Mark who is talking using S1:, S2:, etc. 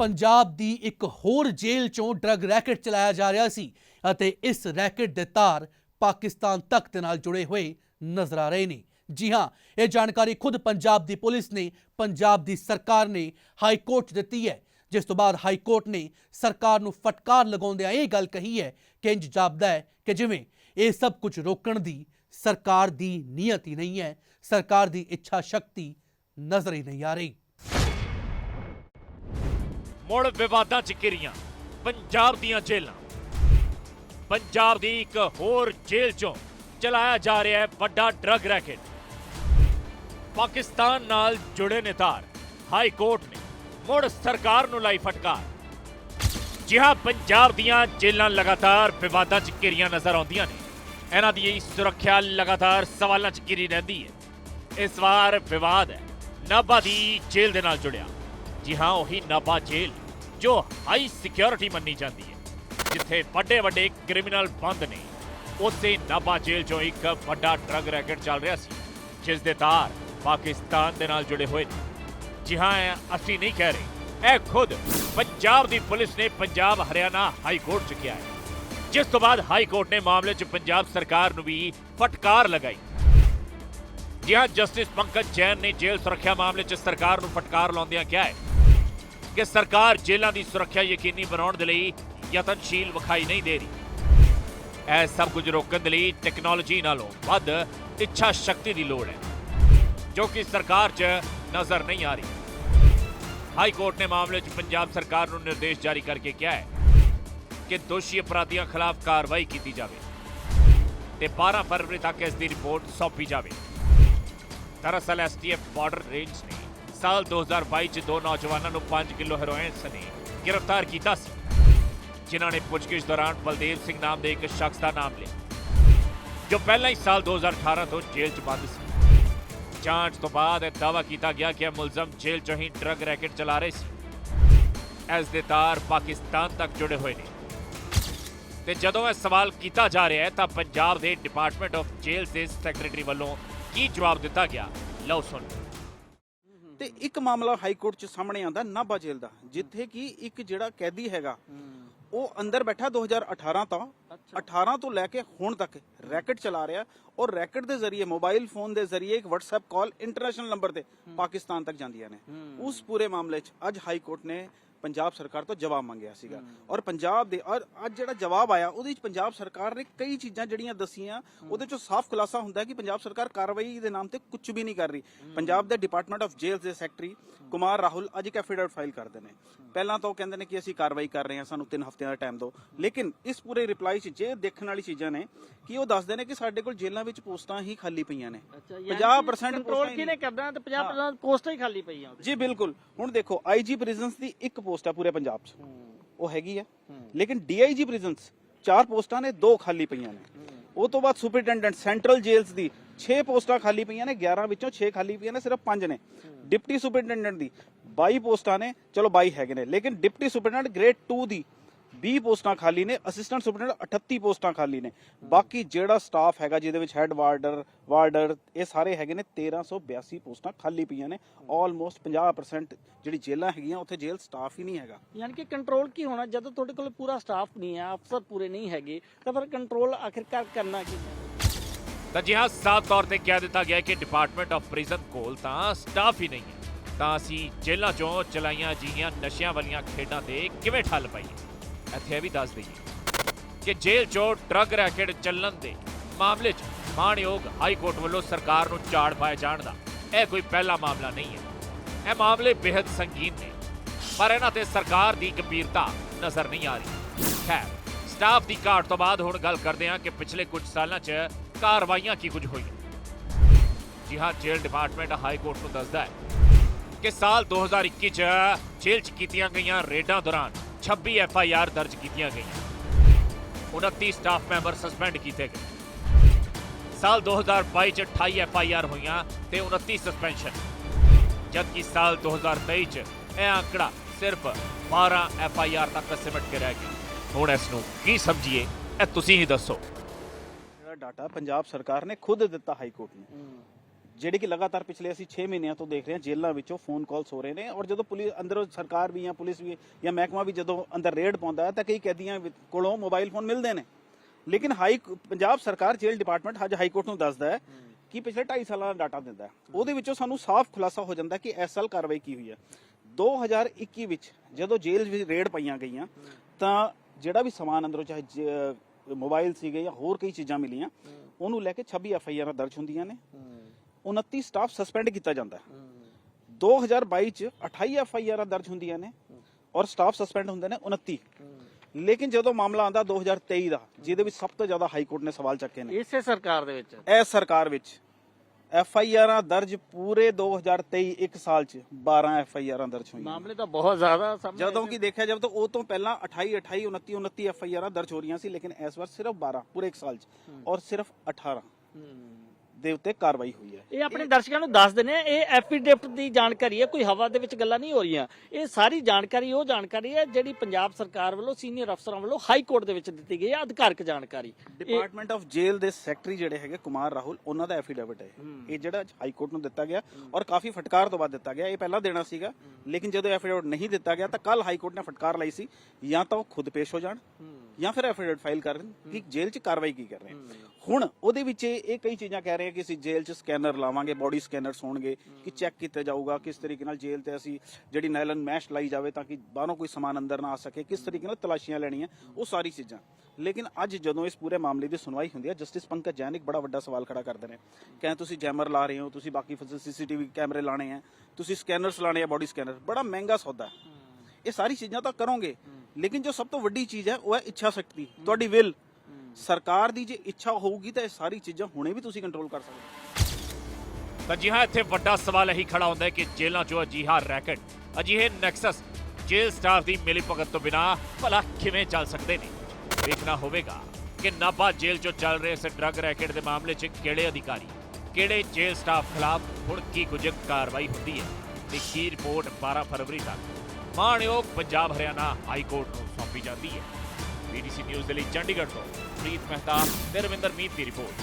S1: ਪੰਜਾਬ ਦੀ ਇੱਕ ਹੋਰ ਜੇਲ੍ਹ ਚੋਂ ਡਰੱਗ ਰੈਕਟ ਚਲਾਇਆ ਜਾ ਰਿਹਾ ਸੀ ਅਤੇ ਇਸ ਰੈਕਟ ਦੇ ਤਾਰ ਪਾਕਿਸਤਾਨ ਤੱਕ ਦੇ ਨਾਲ ਜੁੜੇ ਹੋਏ ਨਜ਼ਰ ਆ ਰਹੇ ਨੇ। ਜੀ ਹਾਂ, ਇਹ ਜਾਣਕਾਰੀ ਖੁਦ ਪੰਜਾਬ ਦੀ ਪੁਲਿਸ ਨੇ, ਪੰਜਾਬ ਦੀ ਸਰਕਾਰ ਨੇ ਹਾਈ ਕੋਰਟ 'ਚ ਦਿੱਤੀ ਹੈ। ਜਿਸ ਤੋਂ ਬਾਅਦ ਹਾਈ ਕੋਰਟ ਨੇ ਸਰਕਾਰ ਨੂੰ ਫਟਕਾਰ ਲਗਾਉਂਦਿਆਂ ਇਹ ਗੱਲ ਕਹੀ ਹੈ ਕਿ ਇੰਜ ਜਾਪਦਾ ਹੈ ਕਿ ਜਿਵੇਂ ਇਹ ਸਭ ਕੁਝ ਰੋਕਣ ਦੀ ਸਰਕਾਰ ਦੀ ਨੀਅਤ ਹੀ ਨਹੀਂ ਹੈ, ਸਰਕਾਰ ਦੀ ਇੱਛਾ ਸ਼ਕਤੀ ਨਜ਼ਰ ਹੀ ਨਹੀਂ ਆ ਰਹੀ।
S2: ਮੁੜ ਵਿਵਾਦਾਂ ਚ ਘਿਰੀਆਂ। ਪੰਜਾਬ ਦੀਆਂ ਜੇਲ੍ਹਾਂ। ਪੰਜਾਬ ਦੀ ਇੱਕ ਹੋਰ ਜੇਲ੍ਹ ਚੋਂ ਚਲਾਇਆ ਜਾ ਰਿਹਾ ਹੈ ਵੱਡਾ ਡਰੱਗ ਰੈਕੇਟ ਪਾਕਿਸਤਾਨ ਨਾਲ ਜੁੜੇ ਨੇ ਤਾਰ ਹਾਈ ਕੋਰਟ ਨੇ ਮੁੜ ਸਰਕਾਰ ਨੂੰ ਲਾਈ ਫਟਕਾਰ। ਜੀ ਹਾਂ, ਪੰਜਾਬ ਦੀਆਂ ਜੇਲ੍ਹਾਂ ਲਗਾਤਾਰ ਵਿਵਾਦਾਂ ਚ ਘਿਰੀਆਂ ਨਜ਼ਰ ਆਉਂਦੀਆਂ ਨੇ। ਇਹਨਾਂ ਦੀ ਸੁਰੱਖਿਆ ਲਗਾਤਾਰ ਸਵਾਲਾਂ ਚ ਘਿਰੀ ਰਹਿੰਦੀ ਹੈ। ਇਸ ਵਾਰ ਵਿਵਾਦ ਹੈ। ਨਾਭਾ ਦੀ ਜੇਲ੍ਹ ਦੇ ਨਾਲ ਜੁੜਿਆ। ਜੀ ਹਾਂ, ਉਹੀ ਨਾਭਾ ਜੇਲ੍ਹ। ਜੋ ਹਾਈ ਸਿਕਿਉਰਿਟੀ ਮੰਨੀ ਜਾਂਦੀ ਹੈ, ਜਿੱਥੇ ਵੱਡੇ ਵੱਡੇ ਕ੍ਰਿਮੀਨਲ ਬੰਦ ਨੇ, ਉਸੇ ਨਾਭਾ ਜੇਲ੍ਹ 'ਚੋਂ ਇੱਕ ਵੱਡਾ ਡਰੱਗ ਰੈਕਟ ਚੱਲ ਰਿਹਾ ਸੀ, ਜਿਸ ਦੇ ਤਾਰ ਪਾਕਿਸਤਾਨ ਦੇ ਨਾਲ ਜੁੜੇ ਹੋਏ ਨੇ। ਜੀ ਹਾਂ, ਇਹ ਅਸੀਂ ਨਹੀਂ ਕਹਿ ਰਹੇ। ਇਹ ਖੁਦ ਪੰਜਾਬ ਦੀ ਪੁਲਿਸ ਨੇ ਪੰਜਾਬ ਹਰਿਆਣਾ ਹਾਈ ਕੋਰਟ 'ਚ ਕਿਹਾ ਹੈ। ਜਿਸ ਤੋਂ ਬਾਅਦ ਹਾਈ ਕੋਰਟ ਨੇ ਮਾਮਲੇ 'ਚ ਪੰਜਾਬ ਸਰਕਾਰ ਨੂੰ ਵੀ ਫਟਕਾਰ ਲਗਾਈ। ਜੀ ਜਸਟਿਸ ਪੰਕਜ ਜੈਨ ਨੇ ਜੇਲ੍ਹ ਸੁਰੱਖਿਆ ਮਾਮਲੇ 'ਚ ਸਰਕਾਰ ਨੂੰ ਫਟਕਾਰ ਲਾਉਂਦਿਆਂ ਕਿਹਾ ਹੈ ਕਿ ਸਰਕਾਰ ਜੇਲ੍ਹਾਂ ਦੀ ਸੁਰੱਖਿਆ ਯਕੀਨੀ ਬਣਾਉਣ ਦੇ ਲਈ ਯਤਨਸ਼ੀਲ ਵਿਖਾਈ ਨਹੀਂ ਦੇ ਰਹੀ। ਇਹ ਸਭ ਕੁਝ ਰੋਕਣ ਦੇ ਲਈ ਟੈਕਨੋਲੋਜੀ ਨਾਲੋਂ ਵੱਧ ਇੱਛਾ ਸ਼ਕਤੀ ਦੀ ਲੋੜ ਹੈ, ਜੋ ਕਿ ਸਰਕਾਰ 'ਚ ਨਜ਼ਰ ਨਹੀਂ ਆ ਰਹੀ। ਹਾਈ ਕੋਰਟ ਨੇ ਮਾਮਲੇ 'ਚ ਪੰਜਾਬ ਸਰਕਾਰ ਨੂੰ ਨਿਰਦੇਸ਼ ਜਾਰੀ ਕਰਕੇ ਕਿਹਾ ਹੈ ਕਿ ਦੋਸ਼ੀ ਅਪਰਾਧੀਆਂ ਖਿਲਾਫ ਕਾਰਵਾਈ ਕੀਤੀ ਜਾਵੇ ਤੇ 12 ਫਰਵਰੀ ਤੱਕ ਇਸ ਦੀ ਰਿਪੋਰਟ ਸੌਂਪੀ ਜਾਵੇ। ਦਰਅਸਲ ਐਸਟੀਐਫ ਬਾਰਡਰ ਰੇਂਜ ਨੇ ਸਾਲ 2022 ਚ ਦੋ ਨੌਜਵਾਨਾਂ ਨੂੰ 5 ਕਿਲੋ ਹੈਰੋਇਨ ਸਣੇ ਗ੍ਰਿਫਤਾਰ ਕੀਤਾ ਸੀ, ਜਿਨ੍ਹਾਂ ਨੇ ਪੁੱਛਗਿੱਛ ਦੌਰਾਨ ਬਲਦੇਵ ਸਿੰਘ ਨਾਮ ਦੇ ਇੱਕ ਸ਼ਖਸ ਦਾ ਨਾਮ ਲਿਆ, ਜੋ ਪਹਿਲਾਂ ਹੀ ਸਾਲ 2018 ਤੋਂ ਜੇਲ੍ਹ 'ਚ ਬੰਦ ਸੀ। ਜਾਂਚ ਤੋਂ ਬਾਅਦ ਇਹ ਦਾਅਵਾ ਕੀਤਾ ਗਿਆ ਕਿ ਇਹ ਮੁਲਜ਼ਮ ਜੇਲ੍ਹ 'ਚੋਂ ਹੀ ਡਰੱਗ ਰੈਕੇਟ ਚਲਾ ਰਹੇ ਸੀ। ਇਸ ਦੇ ਤਾਰ ਪਾਕਿਸਤਾਨ ਤੱਕ ਜੁੜੇ ਹੋਏ ਨੇ। ਤੇ ਜਦੋਂ ਇਹ ਸਵਾਲ ਕੀਤਾ ਜਾ ਰਿਹਾ ਹੈ, ਤਾਂ ਪੰਜਾਬ ਦੇ ਡਿਪਾਰਟਮੈਂਟ ਆਫ ਜੇਲ੍ਹ ਦੇ ਸੈਕਟਰੀ ਵੱਲੋਂ ਕੀ ਜਵਾਬ ਦਿੱਤਾ ਗਿਆ? ਲਓ ਸੁਣੋ।
S3: ਤੇ ਇੱਕ ਮਾਮਲਾ ਹਾਈ ਕੋਰਟ ਚ ਸਾਹਮਣੇ ਆਂਦਾ ਨਾਭਾ ਜੇਲ੍ਹ ਦਾ ਜਿੱਥੇ ਕਿ ਇੱਕ ਜਿਹੜਾ ਕੈਦੀ ਹੈਗਾ ਉਹ ਅੰਦਰ ਬੈਠਾ 2018 ਤੋਂ 18 ਤੋਂ ਲੈ ਕੇ ਹੁਣ ਤੱਕ ਰੈਕਟ ਚਲਾ ਰਿਹਾ ਔਰ ਰੈਕਟ ਦੇ ਜ਼ਰੀਏ ਮੋਬਾਈਲ ਫੋਨ ਦੇ ਜ਼ਰੀਏ ਇੱਕ WhatsApp ਕਾਲ ਇੰਟਰਨੈਸ਼ਨਲ ਨੰਬਰ ਤੇ ਪਾਕਿਸਤਾਨ ਤੱਕ ਜਾਂਦੀਆਂ ਨੇ। ਉਸ ਪੂਰੇ ਮਾਮਲੇ 'ਚ ਅੱਜ ਹਾਈ ਕੋਰਟ ਨੇ ਪੰਜਾਬ ਸਰਕਾਰ ਤੋਂ ਜਵਾਬ ਮੰਗਿਆ ਸੀਗਾ। ਔਰ ਪੰਜਾਬ ਦੇ ਔਰ ਅੱਜ ਜਿਹੜਾ ਜਵਾਬ ਆਇਆ ਉਹਦੇ ਵਿੱਚ ਪੰਜਾਬ ਸਰਕਾਰ ਨੇ ਕਈ ਚੀਜ਼ਾਂ ਜਿਹੜੀਆਂ ਦਸੀਆਂ ਉਹਦੇ ਚੋਂ ਸਾਫ਼ ਖੁਲਾਸਾ ਹੁੰਦਾ ਕਿ ਪੰਜਾਬ ਸਰਕਾਰ ਕਾਰਵਾਈ ਦੇ ਨਾਮ ਤੇ ਕੁਝ ਵੀ ਨਹੀਂ ਕਰ ਰਹੀ। ਪੰਜਾਬ ਦੇ ਡਿਪਾਰਟਮੈਂਟ ਆਫ ਜੇਲਸ ਦੇ ਸੈਕਟਰੀ ਕੁਮਾਰ ਰਾਹੁਲ ਅੱਜ ਇੱਕ ਐਫੀਡੇਵਿਟ ਫਾਈਲ ਕਰਦੇ ਨੇ। ਪਹਿਲਾਂ ਤਾਂ ਉਹ ਕਹਿੰਦੇ ਨੇ ਕਿ ਅਸੀਂ ਕਾਰਵਾਈ ਕਰ ਰਹੇ ਹਾਂ ਸਾਨੂੰ 3 ਹਫ਼ਤਿਆਂ ਦਾ ਟਾਈਮ ਦਿਓ। ਲੇਕਿਨ ਇਸ ਪੂਰੇ ਰਿਪਲਾਈ 'ਚ ਜੇ ਦੇਖਣ ਵਾਲੀ ਚੀਜ਼ਾਂ ਨੇ ਕਿ ਉਹ ਦੱਸਦੇ ਨੇ ਕਿ ਸਾਡੇ ਕੋਲ ਜੇਲ੍ਹਾਂ ਵਿੱਚ ਪੋਸਟਾਂ ਹੀ ਖਾਲੀ ਪਈਆਂ ਨੇ। 50%
S4: ਕੰਟਰੋਲ ਕਿਹਨੇ ਕਰਦਾ ਤੇ 50% ਪੋਸਟਾਂ ਹੀ ਖਾਲੀ ਪਈਆਂ।
S3: ਜੀ ਬਿਲਕੁਲ। ਹੁਣ ਦੇਖੋ ਆਈਜੀ ਪ੍ਰਿਜ਼ਨਸ ਦੀ ਇੱਕ ਪੋਸਟ ਹੈ ਪੂਰੇ ਪੰਜਾਬ 'ਚ। ਉਹ ਹੈਗੀ ਆ। ਲੇਕਿਨ ਡੀਆਈਜੀ ਪ੍ਰਿਜ਼ਨਸ ਚਾਰ ਪੋਸਟਾਂ ਨੇ ਦੋ ਖਾਲੀ ਪਈਆਂ ਨੇ। ਉਹ ਤੋਂ ਬਾਅਦ ਸੁਪਰਡੈਂਡੈਂਟ ਸੈਂਟਰਲ ਜੇਲਸ ਦੀ 6 ਪੋਸਟਾਂ ਖਾਲੀ ਪਈਆਂ ਨੇ 11 ਵਿੱਚੋਂ 6 ਖਾਲੀ ਪਈਆਂ ਨੇ ਸਿਰਫ 5 ਨੇ। ਡਿਪਟੀ ਸੁਪਰਡੈਂਡੈਂਟ ਦੀ 22 ਪੋਸਟਾਂ ਨੇ ਚਲੋ 22 ਹੈਗੇ ਨੇ ਲੇਕਿਨ ਡਿਪਟੀ ਸੁਪਰਡੈਂਡੈਂਟ ਗ੍ਰੇਡ 2 ਦੀ 20 ਪੋਸਟਾਂ ਖਾਲੀ ਨੇ ਅਸਿਸਟੈਂਟ ਸੁਪਰਡੈਂਟ 38 ਪੋਸਟਾਂ ਖਾਲੀ ਨੇ। ਬਾਕੀ ਜਿਹੜਾ ਸਟਾਫ ਹੈਗਾ ਜਿਹਦੇ ਵਿੱਚ ਹੈੱਡ ਵਾਰਡਰ ਵਾਰਡਰ ਇਹ ਸਾਰੇ ਹੈਗੇ ਨੇ 1382 ਪੋਸਟਾਂ ਖਾਲੀ ਪਈਆਂ ਨੇ। ਆਲਮੋਸਟ 50% ਜਿਹੜੀ ਜੇਲ੍ਹਾਂ ਹੈਗੀਆਂ ਉੱਥੇ ਜੇਲ੍ਹ ਸਟਾਫ ਹੀ ਨਹੀਂ ਹੈਗਾ।
S4: ਯਾਨੀ ਕਿ ਕੰਟਰੋਲ ਕੀ ਹੋਣਾ? ਜਦੋਂ ਤੁਹਾਡੇ ਕੋਲ ਪੂਰਾ ਸਟਾਫ ਨਹੀਂ ਹੈ ਅਫਸਰ ਪੂਰੇ ਨਹੀਂ ਹੈਗੇ ਤਾਂ ਫਿਰ ਕੰਟਰੋਲ ਆਖਿਰਕਾਰ ਕਰਨਾ ਕੀ ਹੈ?
S2: ਤਾਂ ਜੀ ਹਾਂ ਸਾਫ਼ ਤੌਰ ਤੇ ਕਹਿ ਦਿੱਤਾ ਗਿਆ ਹੈ ਕਿ ਡਿਪਾਰਟਮੈਂਟ ਆਫ ਪ੍ਰਿਜ਼ਨ ਕੋਲ ਤਾਂ ਸਟਾਫ ਹੀ ਨਹੀਂ ਹੈ। ਤਾਂ ਅਸੀਂ ਜੇਲ੍ਹਾਂ 'ਚੋਂ ਚਲਾਈਆਂ ਜੀਆਂ ਨਸ਼ਿਆਂ ਵਾਲੀਆਂ ਖੇਡਾਂ ਤੇ ਕਿਵੇਂ ਠੱਲ ਪਾਈਏ? ਇੱਥੇ ਇਹ ਵੀ ਦੱਸ ਦਈਏ ਕਿ ਜੇਲ੍ਹ 'ਚੋਂ ਡਰੱਗ ਰੈਕੇਟ ਚੱਲਣ ਦੇ ਮਾਮਲੇ 'ਚ ਮਾਣਯੋਗ ਹਾਈ ਕੋਰਟ ਵੱਲੋਂ ਸਰਕਾਰ ਨੂੰ ਝਾੜ ਪਾਏ ਜਾਣ ਦਾ ਇਹ ਕੋਈ ਪਹਿਲਾ ਮਾਮਲਾ ਨਹੀਂ ਹੈ। ਇਹ ਮਾਮਲੇ ਬੇहद ਸੰਗੀਨ ਨੇ, ਪਰ ਇਹਨਾਂ ਤੇ ਸਰਕਾਰ ਦੀ ਗੰਭੀਰਤਾ ਨਜ਼ਰ ਨਹੀਂ ਆ ਰਹੀ। ਖੈਰ ਸਟਾਫ ਦੀ ਘਾਟ ਤੋਂ ਬਾਅਦ ਹੁਣ ਗੱਲ ਕਰਦੇ ਹਾਂ ਕਿ ਪਿਛਲੇ ਕੁਝ ਸਾਲਾਂ 'ਚ ਕਾਰਵਾਈਆਂ ਕੀ ਕੁਝ ਹੋਈਆਂ। ਜੀ ਹਾਂ, ਜੇਲ੍ਹ ਡਿਪਾਰਟਮੈਂਟ ਹਾਈ ਕੋਰਟ ਨੂੰ ਦੱਸਦਾ ਹੈ ਕਿ ਸਾਲ 2021 ਚ ਜੇਲ੍ਹ 'ਚ ਕੀਤੀਆਂ ਗਈਆਂ ਰੇਡਾਂ ਦੌਰਾਨ 26 ਐਫ ਆਈ ਆਰ ਦਰਜ ਕੀਤੀਆਂ ਗਈਆਂ। 29 ਸਟਾਫ ਮੈਂਬਰ ਸਸਪੈਂਡ ਕੀਤੇ ਗਏ। ਸਾਲ 2022 ਚ 28 ਐਫ ਆਈ ਆਰ ਹੋਈਆਂ ਤੇ 29 ਸਸਪੈਂਸ਼ਨ। ਜਦਕਿ ਸਾਲ 2023 ਚ ਇਹ ਆંકੜਾ ਸਿਰਫ 12 ਐਫ ਆਈ ਆਰ ਤੱਕ ਸਿਮਟ ਕੇ ਰਹਿ ਗਿਆ। ਹੁਣ ਇਸ ਨੂੰ ਕੀ ਸਮਝੀਏ ਇਹ ਤੁਸੀਂ ਹੀ ਦੱਸੋ।
S3: ਜਿਹੜਾ ਡਾਟਾ ਪੰਜਾਬ ਸਰਕਾਰ ਨੇ ਖੁਦ ਦਿੱਤਾ ਹਾਈ ਕੋਰਟ ਨੂੰ ਜਿਹੜੇ ਕਿ ਲਗਾਤਾਰ ਪਿਛਲੇ ਅਸੀਂ 6 ਮਹੀਨਿਆਂ ਤੋਂ ਦੇਖ ਰਹੇ ਹਾਂ, ਜੇਲ੍ਹਾਂ ਵਿੱਚੋਂ ਫੋਨ ਕਾਲਸ ਹੋ ਰਹੇ ਨੇ ਔਰ ਜਦੋਂ ਪੁਲਿਸ ਅੰਦਰੋਂ ਸਰਕਾਰ ਵੀ ਜਾਂ ਪੁਲਿਸ ਵੀ ਜਾਂ ਮਹਿਕਮਾ ਵੀ ਜਦੋਂ ਅੰਦਰ ਰੇਡ ਪਾਉਂਦਾ ਹੈ ਤਾਂ ਕਈ ਕੈਦੀਆਂ ਵਿੱਚ- ਕੋਲੋਂ ਮੋਬਾਈਲ ਫੋਨ ਮਿਲਦੇ ਨੇ। ਲੇਕਿਨ ਹਾਈ ਪੰਜਾਬ ਸਰਕਾਰ ਜੇਲ੍ਹ ਡਿਪਾਰਟਮੈਂਟ ਅੱਜ ਹਾਈ ਕੋਰਟ ਨੂੰ ਦੱਸਦਾ ਹੈ ਕਿ ਪਿਛਲੇ 2.5 ਸਾਲਾਂ ਦਾ ਡਾਟਾ ਦਿੰਦਾ ਹੈ। ਉਹਦੇ ਵਿੱਚੋਂ ਸਾਨੂੰ ਸਾਫ਼ ਖੁਲਾਸਾ ਹੋ ਜਾਂਦਾ ਕਿ ਇਸ ਸਾਲ ਕਾਰਵਾਈ ਕੀ ਹੋਈ ਹੈ। 2021 ਵਿੱਚ ਜਦੋਂ ਜੇਲ੍ਹ ਵਿੱਚ ਰੇਡ ਪਈਆਂ ਗਈਆਂ, ਤਾਂ ਜਿਹੜਾ ਵੀ ਸਮਾਨ ਅੰਦਰੋਂ ਚਾਹੇ ਜ- ਮੋਬਾਈਲ ਸੀਗੇ ਜਾਂ ਹੋਰ ਕਈ ਚੀਜ਼ਾਂ ਮਿਲੀਆਂ, ਉਹਨੂੰ ਲੈ ਕੇ 26 ਐਫ ਆਈ ਆਰ ਦਰਜ ਹੁੰਦੀਆਂ ਨੇ। 29 ਸਟਾਫ ਸਸਪੈਂਡ ਕੀਤਾ ਜਾਂਦਾ ਹੈ। 2022 ਚ 28 ਐਫ ਆਈ ਆਰ ਦਰਜ ਹੁੰਦੀਆਂ ਨੇ ਔਰ ਸਟਾਫ ਸਸਪੈਂਡ ਹੁੰਦੇ ਨੇ 29 ਲੇਕਿਨ ਜਦੋਂ ਮਾਮਲਾ ਆਂਦਾ 2023 ਦਾ ਜਿਹਦੇ ਵਿੱਚ ਸਭ ਤੋਂ ਜ਼ਿਆਦਾ ਹਾਈ ਕੋਰਟ ਨੇ ਸਵਾਲ ਚੱਕੇ ਨੇ।
S4: ਇਸੇ ਸਰਕਾਰ ਦੇ ਵਿੱਚ?
S3: ਇਸ ਸਰਕਾਰ ਵਿੱਚ ਐਫ ਆਈ ਆਰਾਂ ਦਰਜ ਪੂਰੇ 2023 ਇੱਕ ਸਾਲ ਚ 12 ਐਫ ਆਈ ਆਰਾਂ ਦਰਜ ਹੋਈਆਂ
S4: ਮਾਮਲੇ ਤਾਂ ਬਹੁਤ ਜ਼ਿਆਦਾ ਸਾਹਮਣੇ
S3: ਜਦੋਂ ਕਿ ਦੇਖਿਆ ਜਾਵੇ ਤਾਂ ਉਹ ਤੋਂ ਪਹਿਲਾਂ 28 28 29 29 ਐਫ ਆਈ ਆਰਾਂ ਦਰਜ ਹੋ ਰਹੀਆਂ ਸੀ ਲੇਕਿਨ ਇਸ ਵਾਰ ਸਿਰਫ 12 ਪੂਰੇ ਇੱਕ ਸਾਲ ਚ ਔਰ ਸਿਰਫ 18
S4: ਹੂੰ।
S3: ਦੇ ਉੱਤੇ ਕਾਰਵਾਈ ਹੋਈ ਹੈ।
S4: ਇਹ ਆਪਣੇ ਦਰਸ਼ਕਾਂ ਨੂੰ ਦੱਸ ਦਿੰਦੇ ਆ ਇਹ ਐਫੀਡੇਵਿਟ ਦੀ ਜਾਣਕਾਰੀ ਹੈ ਕੋਈ ਹਵਾ ਦੇ ਵਿੱਚ ਗੱਲਾਂ ਨਹੀਂ ਹੋ ਰਹੀਆਂ। ਇਹ ਸਾਰੀ ਜਾਣਕਾਰੀ ਉਹ ਜਾਣਕਾਰੀ ਹੈ ਜਿਹੜੀ ਪੰਜਾਬ ਸਰਕਾਰ ਵੱਲੋਂ ਸੀਨੀਅਰ ਅਫਸਰਾਂ ਵੱਲੋਂ ਹਾਈ ਕੋਰਟ ਦੇ ਵਿੱਚ ਦਿੱਤੀ ਗਈ ਹੈ ਅਧਿਕਾਰਕ ਜਾਣਕਾਰੀ।
S3: ਡਿਪਾਰਟਮੈਂਟ ਆਫ ਜੇਲ ਦੇ ਸੈਕਟਰੀ ਜਿਹੜੇ ਹੈਗੇ ਕੁਮਾਰ ਰਾਹੁਲ ਉਹਨਾਂ ਦਾ ਐਫੀਡੇਵਿਟ ਹੈ ਇਹ। ਜਿਹੜਾ ਹਾਈ ਕੋਰਟ ਨੂੰ ਦਿੱਤਾ ਗਿਆ ਔਰ ਕਾਫੀ ਫਟਕਾਰ ਤੋਂ ਬਾਅਦ ਦਿੱਤਾ ਗਿਆ। ਇਹ ਪਹਿਲਾਂ ਦੇਣਾ ਸੀਗਾ ਲੇਕਿਨ ਜਦੋਂ ਐਫੀਡੇਵਿਟ ਨਹੀਂ ਦਿੱਤਾ ਗਿਆ ਤਾਂ ਕੱਲ ਹਾਈ ਕੋਰਟ ਨੇ ਫਟਕਾਰ ਲਈ ਸੀ ਜਾਂ ਤਾਂ ਉਹ ਖੁਦ ਪੇਸ਼ ਹੋ ਜਾਣ ਜਾਂ ਫਿਰ ਐਫੀਡੇਵਿਟ ਫਾਈਲ ਕਰਨ ਕਿ ਜੇਲ੍ਹ 'ਚ ਕਾਰਵਾਈ ਕੀ ਕਰ ਰਹੇ ਹੁਣ ਉਹਦੇ ਵਿੱਚ ਇਹ ਕਈ ਚੀਜ਼ਾਂ ਕਹਿ ਰਹੇ ਕਿ ਅਸੀਂ ਜੇਲ੍ਹ 'ਚ ਸਕੈਨਰ ਲਾਵਾਂਗੇ ਬੋਡੀ ਸਕੈਨਰਸ ਹੋਣਗੇ ਕਿ ਚੈੱਕ ਕੀਤਾ ਜਾਊਗਾ ਕਿਸ ਤਰੀਕੇ ਨਾਲ ਜੇਲ੍ਹ ਤੇ ਅਸੀਂ ਜਿਹੜੀ ਨਾਇਲਨ ਮੈਸ਼ ਲਾਈ ਜਾਵੇ ਤਾਂ ਕਿ ਬਾਹਰੋਂ ਕੋਈ ਸਮਾਨ ਅੰਦਰ ਨਾ ਆ ਸਕੇ ਕਿਸ ਤਰੀਕੇ ਨਾਲ ਤਲਾਸ਼ੀਆਂ ਲੈਣੀਆਂ ਉਹ ਸਾਰੀ ਚੀਜ਼ਾਂ। ਲੇਕਿਨ ਅੱਜ ਜਦੋਂ ਇਸ ਪੂਰੇ ਮਾਮਲੇ ਦੀ ਸੁਣਵਾਈ ਹੁੰਦੀ ਹੈ ਜਸਟਿਸ ਪੰਕਜ ਜੈਨ ਇੱਕ ਬੜਾ ਵੱਡਾ ਸਵਾਲ ਖੜਾ ਕਰਦੇ ਨੇ। ਕਹਿੰਦੇ ਤੁਸੀਂ ਜੈਮਰ ਲਾ ਰਹੇ ਹੋ ਤੁਸੀਂ ਬਾਕੀ ਸੀਸੀਟੀਵੀ ਕੈਮਰੇ ਲਾਣੇ ਆ ਤੁਸੀਂ ਸਕੈਨਰਸ ਲਾਣੇ ਆ ਬੋਡੀ ਸਕੈਨਰ ਬੜਾ ਮਹਿੰਗਾ ਸੌਦਾ। ਇਹ ਸਾਰੀ ਚੀਜ਼ਾਂ ਤਾਂ ਕਰੋਗੇ ਲੇਕਿਨ ਜੋ ਸਭ ਤੋਂ ਵੱਡੀ ਚੀਜ਼ ਹੈ, ਉਹ ਹੈ ਇੱਛਾ ਸ਼ਕਤੀ, ਤੁਹਾਡੀ ਵਿਲ ਸਰਕਾਰ ਦੀ ਜੇ ਇੱਛਾ ਹੋਊਗੀ ਤਾਂ ਇਹ ਸਾਰੀ ਚੀਜ਼ਾਂ ਹੁਣੇ ਵੀ ਤੁਸੀਂ ਕੰਟਰੋਲ ਕਰ ਸਕਦੇ
S2: ਤਾਂ ਜੀ ਹਾਂ, ਇੱਥੇ ਵੱਡਾ ਸਵਾਲ ਇਹੀ ਖੜਾ ਹੁੰਦਾ ਹੈ ਕਿ ਜੇਲ੍ਹਾਂ 'ਚੋਂ ਅਜਿਹਾ ਰੈਕਟ, ਅਜਿਹੇ ਨੈਕਸਸ ਜੇਲ੍ਹ ਸਟਾਫ ਦੀ ਮਿਲੀ ਭਗਤ ਤੋਂ ਬਿਨਾ ਭਲਾ ਕਿਵੇਂ ਚੱਲ ਸਕਦੇ ਨੇ? ਦੇਖਣਾ ਹੋਵੇਗਾ ਕਿ ਨਾਭਾ ਜੇਲ੍ਹ 'ਚੋਂ ਚੱਲ ਰਹੇ ਇਸ ਡਰੱਗ ਰੈਕਟ ਦੇ ਮਾਮਲੇ 'ਚ ਕਿਹੜੇ ਅਧਿਕਾਰੀ, ਕਿਹੜੇ ਜੇਲ੍ਹ ਸਟਾਫ ਖਿਲਾਫ ਹੁਣ ਕੀ ਕੁਝ ਕਾਰਵਾਈ ਹੁੰਦੀ ਹੈ? ਤੇ ਕੀ ਰਿਪੋਰਟ 12 ਫਰਵਰੀ ਤੱਕ? ਮਾਣਯੋਗ ਪੰਜਾਬ ਹਰਿਆਣਾ ਹਾਈ ਕੋਰਟ ਨੂੰ ਸੌਂਪੀ ਜਾਂਦੀ ਹੈ। ਬੀਡੀਸੀ ਨਿਊਜ਼ ਦੇ ਲਈ ਚੰਡੀਗੜ੍ਹ ਤੋਂ ਪ੍ਰੀਤ ਮਹਿਤਾ ਤੇ ਰਵਿੰਦਰ ਮੀਤ ਦੀ ਰਿਪੋਰਟ।